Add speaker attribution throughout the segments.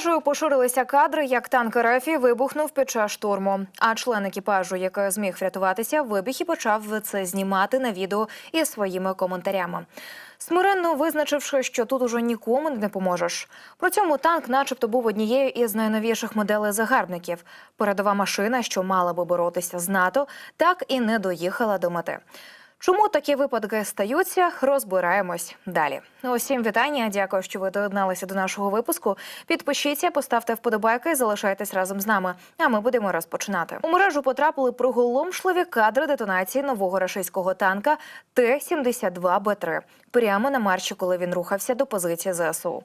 Speaker 1: Мережею поширилися кадри, як танк РФ вибухнув під час штурму. А член екіпажу, який зміг врятуватися, вибіг і почав це знімати на відео із своїми коментарями. Смиренно визначивши, що тут уже нікому не поможеш. При цьому танк, начебто, був однією із найновіших моделей загарбників. Передова машина, що мала би боротися з НАТО, так і не доїхала до мети. Чому такі випадки стаються, розбираємось далі. Усім вітання. Дякую, що ви доєдналися до нашого випуску. Підпишіться, поставте вподобайки, залишайтесь разом з нами. А ми будемо розпочинати. У мережу потрапили приголомшливі кадри детонації нового рашистського танка Т-72Б3 прямо на марші, коли він рухався до позиції ЗСУ.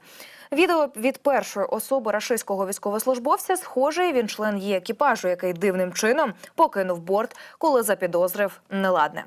Speaker 1: Відео від першої особи рашистського військовослужбовця схоже, він член її екіпажу, який дивним чином покинув борт, коли запідозрив неладне.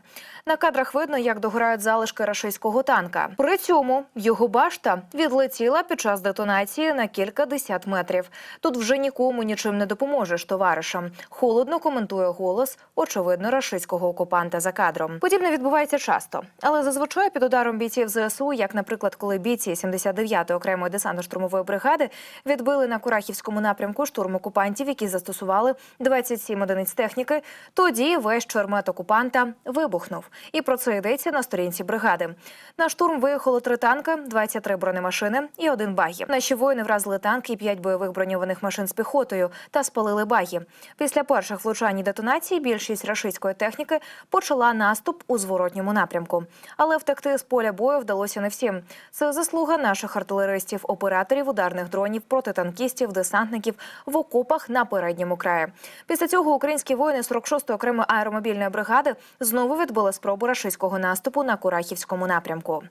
Speaker 1: На кадрах видно, як догорають залишки рашистського танка. При цьому його башта відлетіла під час детонації на кілька десят метрів. Тут вже нікому нічим не допоможеш товаришам. Холодно коментує голос, очевидно, рашистського окупанта за кадром. Подібне відбувається часто, але зазвичай під ударом бійців ЗСУ, як, наприклад, коли бійці 79-ї окремої десантно-штурмової бригади відбили на Курахівському напрямку штурм окупантів, які застосували 27 одиниць техніки. Тоді весь чормет окупанта вибухнув. І про це йдеться на сторінці бригади. На штурм виїхало три танки, 23 бронемашини і один багі. Наші воїни вразили танки і п'ять бойових броньованих машин з піхотою та спалили багі. Після перших влучань і детонацій більшість рашистської техніки почала наступ у зворотньому напрямку. Але втекти з поля бою вдалося не всім. Це заслуга наших артилеристів, операторів ударних дронів, протитанкістів, десантників в окопах на передньому краї. Після цього українські воїни 46-ї окремої аеромобільної бригади знову відбили спробу рашистського наступу на Курахівському напрямку.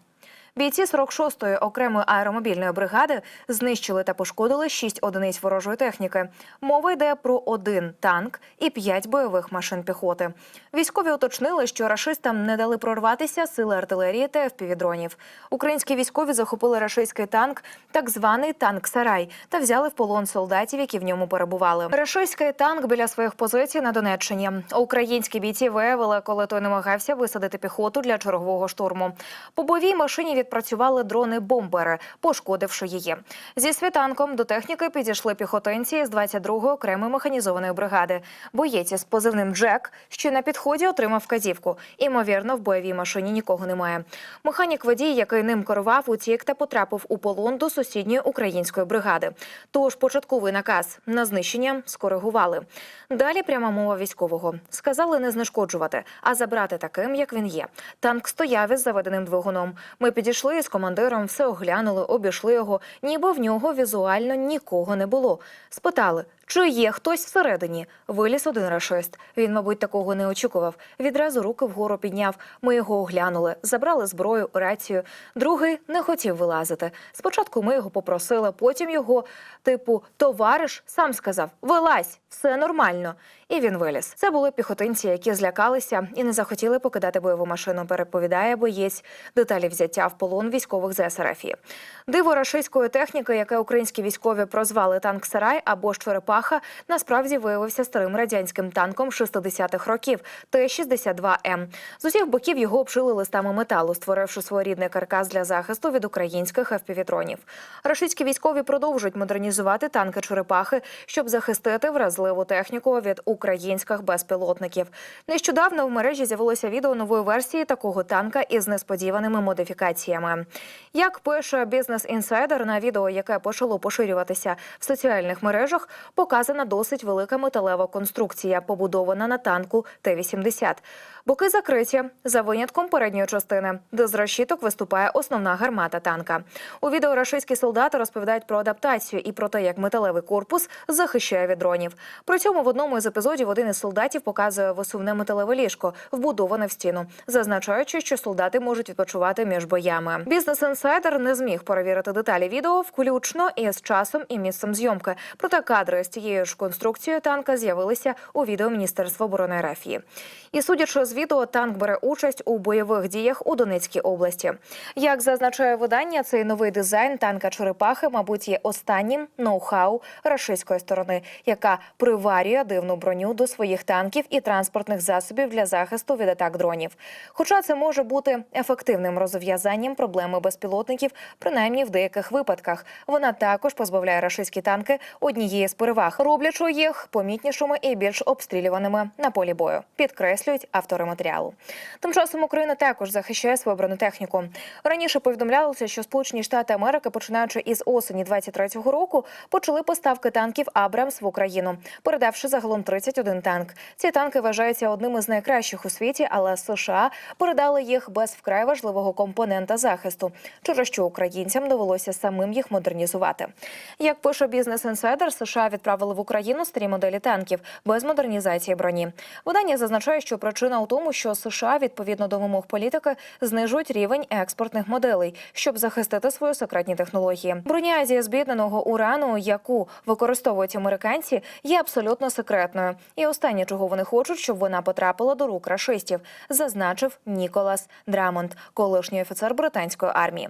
Speaker 1: Бійці 46-ї окремої аеромобільної бригади знищили та пошкодили 6 одиниць ворожої техніки. Мова йде про один танк і 5 бойових машин піхоти. Військові уточнили, що рашистам не дали прорватися сили артилерії та ФПВ-дронів. Українські військові захопили рашистський танк, так званий танк Сарай, та взяли в полон солдатів, які в ньому перебували. Рашистський танк біля своїх позицій на Донеччині. Українські бійці виявили, коли той намагався висадити піхоту для чергового штурму. По бойовій машині відпрацювали дрони-бомбери, пошкодивши її. Зі світанком до техніки підійшли піхотинці з 22-ї окремої механізованої бригади. Боєць із позивним Джек, що на підході отримав вказівку. Імовірно, в бойовій машині нікого немає. Механік водій, який ним керував, утік та потрапив у полон до сусідньої української бригади. Тож початковий наказ на знищення скоригували. Далі пряма мова військового сказали не знешкоджувати, а забрати таким, як він є. Танк стояв із заведеним двигуном. Ми підійшли з командиром, все оглянули, обійшли його, ніби в нього візуально нікого не було. Спитали, чи є хтось всередині. Виліз один рашист. Він, мабуть, такого не очікував. Відразу руки вгору підняв. Ми його оглянули, забрали зброю, рацію. Другий не хотів вилазити. Спочатку ми його попросили, потім його, типу, товариш сам сказав: Вилазь, все нормально. І він виліз. Це були піхотинці, які злякалися і не захотіли покидати бойову машину. Переповідає боєць деталі взяття в полон військових з ЗСРФ. Диво рашистської техніки, яке українські військові прозвали танк Сарай або ж Черепаха, насправді виявився старим радянським танком 60-х років Т-62М. З усіх боків його обшили листами металу, створивши своєрідний каркас для захисту від українських ФПВ-дронів. Рашистські військові продовжують модернізувати танки Черепахи, щоб захистити вразливу техніку від українських безпілотників. Нещодавно в мережі з'явилося відео нової версії такого танка із несподіваними модифікаціями. Як пише бізнес інсайдер на відео, яке почало поширюватися в соціальних мережах, показана досить велика металева конструкція, побудована на танку Т-80. Боки закриті за винятком передньої частини, де з решіток виступає основна гармата танка. У відео рашистські солдати розповідають про адаптацію і про те, як металевий корпус захищає від дронів. При цьому в одному із епізодів один із солдатів показує висувне металеве ліжко, вбудоване в стіну, зазначаючи, що солдати можуть відпочивати між боями. Бізнес інсайдер не зміг перевірити деталі відео, включно із часом і місцем зйомки. Проте кадри з тією ж конструкцією танка з'явилися у відео Міністерства оборони РФ. І судячи з відео танк бере участь у бойових діях у Донецькій області. Як зазначає видання, цей новий дизайн танка Черепахи, мабуть, є останнім ноу-хау рашистської сторони, яка приварює дивну броню до своїх танків і транспортних засобів для захисту від атак дронів. Хоча це може бути ефективним розв'язанням проблеми безпілотників, принаймні в деяких випадках. Вона також позбавляє рашистські танки однієї з переваг, роблячи їх помітнішими і більш обстрілюваними на полі бою. Підкреслюють автори матеріалу. Тим часом Україна також захищає свою бронетехніку. Раніше повідомлялося, що Сполучені Штати Америки, починаючи із осені 23-го року, почали поставки танків Абрамс в Україну, передавши загалом 31 танк. Ці танки вважаються одним із найкращих у світі, але США передали їх без вкрай важливого компонента захисту, через що українцям довелося самим їх модернізувати. Як пише бізнес інсайдер, США відправили в Україну старі моделі танків без модернізації броні. Видання зазначає, що причина у тому, що США відповідно до вимог політики знижують рівень експортних моделей, щоб захистити свої секретні технології. Броня зі збідненого урану, яку використовують американці, є абсолютно секретною. І останнє, чого вони хочуть, щоб вона потрапила до рук рашистів, зазначив Ніколас Драмонт, колишній офіцер британської армії.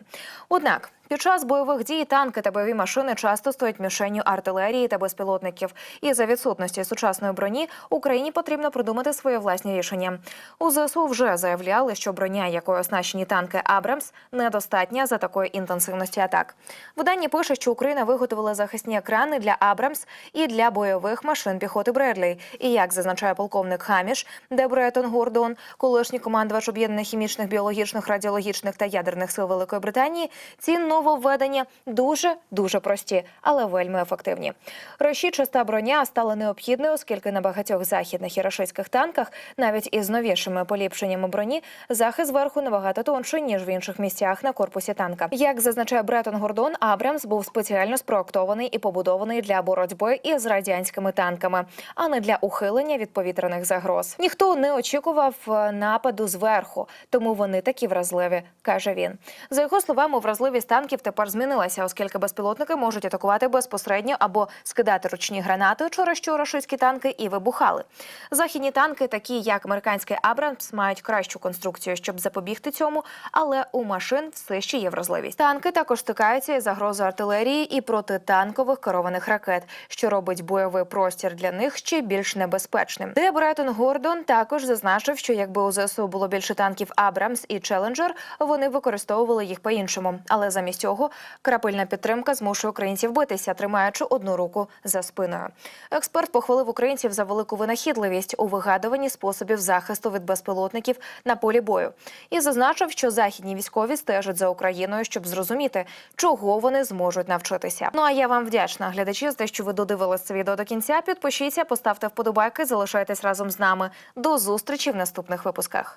Speaker 1: Однак. Під час бойових дій танки та бойові машини часто стоять мішенню артилерії та безпілотників. І за відсутності сучасної броні Україні потрібно придумати свої власні рішення. У ЗСУ вже заявляли, що броня, якою оснащені танки Абрамс, недостатня за такої інтенсивності атак. Видання пише, що Україна виготовила захисні екрани для Абрамс і для бойових машин піхоти Бредлі. І як зазначає полковник Хаміш, де Бретон Гордон, колишній командувач об'єднаних хімічних, біологічних, радіологічних та ядерних сил Великої Британії, ці нововведення дуже дуже прості, але вельми ефективні. Розчічаста броня стала необхідною, оскільки на багатьох західних і рашистських танках, навіть із новішими поліпшеннями броні, захист зверху набагато тонший, ніж в інших місцях на корпусі танка. Як зазначає Бретон Гордон, Абрамс був спеціально спроектований і побудований для боротьби із радянськими танками, а не для ухилення від повітряних загроз. Ніхто не очікував е, нападу зверху, тому вони такі вразливі, каже він. За його словами, вразливість танків тепер змінилася, оскільки безпілотники можуть атакувати безпосередньо або скидати ручні гранати, через що рашистські танки і вибухали. Західні танки, такі як американський Абрамс, мають кращу конструкцію, щоб запобігти цьому, але у машин все ще є вразливість. Танки також стикаються із загрозою артилерії і протитанкових керованих ракет, що робить бойовий простір для них ще більш небезпечним. Де Бреттон Гордон також зазначив, що якби у ЗСУ було більше танків Абрамс і Челенджер, вони використовували їх по-іншому. Але цього крапельна підтримка змушує українців битися, тримаючи одну руку за спиною. Експерт похвалив українців за велику винахідливість у вигадуванні способів захисту від безпілотників на полі бою і зазначив, що західні військові стежать за Україною, щоб зрозуміти, чого вони зможуть навчитися. Ну а я вам вдячна, глядачі, за те, що ви додивились це відео до кінця. Підпишіться, поставте вподобайки, залишайтесь разом з нами. До зустрічі в наступних випусках.